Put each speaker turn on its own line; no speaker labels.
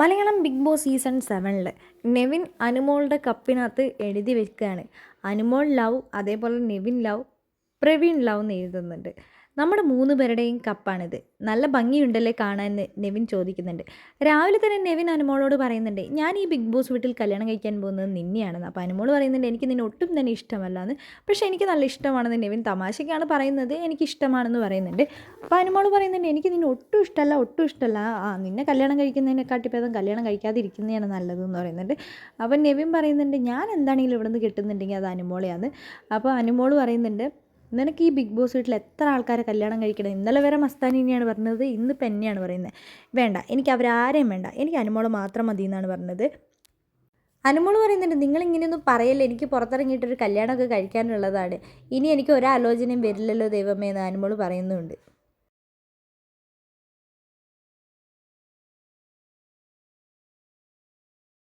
Malayalam big boss season സെവനിൽ നെവിൻ അനുമോളുടെ കപ്പിനകത്ത് എഴുതി വെക്കുകയാണ്. അനുമോൾ ലവ് അതേപോലെ നെവിൻ ലവ് പ്രവീൺ ലവ് എന്ന് എഴുതുന്നുണ്ട്. നമ്മുടെ മൂന്ന് പേരുടെയും കപ്പാണിത്. നല്ല ഭംഗിയുണ്ടല്ലേ കാണാനെന്ന് നെവിൻ ചോദിക്കുന്നുണ്ട്. രാവിലെ തന്നെ നെവിൻ അനുമോളോട് പറയുന്നുണ്ട് ഞാൻ ഈ ബിഗ് ബോസ് വീട്ടിൽ കല്യാണം കഴിക്കാൻ പോകുന്നത് നിന്നെയാണെന്ന് അപ്പോൾ അനുമോൾ പറയുന്നുണ്ട് എനിക്ക് നിന്നെ ഒട്ടും തന്നെ ഇഷ്ടമല്ല എന്ന് പക്ഷേ എനിക്ക് നല്ല ഇഷ്ടമാണെന്ന് നെവിൻ തമാശയ്ക്കാണ് പറയുന്നത്. എനിക്ക് ഇഷ്ടമാണെന്ന് പറയുന്നുണ്ട്. അപ്പോൾ അനുമോൾ പറയുന്നുണ്ട് എനിക്ക് നിന്നെ ഒട്ടും ഇഷ്ടമല്ല ഒട്ടും ഇഷ്ടമല്ല ആ നിന്നെ കല്യാണം കഴിക്കുന്നതിനെക്കാട്ടി ഭേദം കല്യാണം കഴിക്കാതിരിക്കുന്നതാണ് നല്ലതെന്ന് പറയുന്നുണ്ട്. അപ്പോൾ നെവിൻ പറയുന്നുണ്ട് ഞാൻ എന്താണെങ്കിലും ഇവിടെ നിന്ന് കിട്ടുന്നുണ്ടെങ്കിൽ അത് അനുമോളെയാണ്. അപ്പോൾ അനുമോൾ പറയുന്നുണ്ട് നിനക്ക് ഈ ബിഗ് ബോസ് വീട്ടിൽ എത്ര ആൾക്കാരെ കല്യാണം കഴിക്കണം? ഇന്നലെ വരെ മസ്താനിനെയാണ് പറഞ്ഞത് ഇന്ന് എന്നെയാണ് പറയുന്നത്. വേണ്ട എനിക്ക് അവരാരെയും വേണ്ട. എനിക്ക് അനുമോൾ മാത്രം മതി എന്നാണ് പറഞ്ഞത്. അനുമോൾ പറയുന്നുണ്ട് നിങ്ങൾ ഇങ്ങനെയൊന്നും പറയല്ലേ? എനിക്ക് പുറത്തിറങ്ങിയിട്ടൊരു കല്യാണമൊക്കെ കഴിക്കാനുള്ളതാണ്. ഇനി എനിക്ക് ഒരാലോചനയും വരില്ലല്ലോ ദൈവമേ എന്ന് അനുമോൾ പറയുന്നുണ്ട്.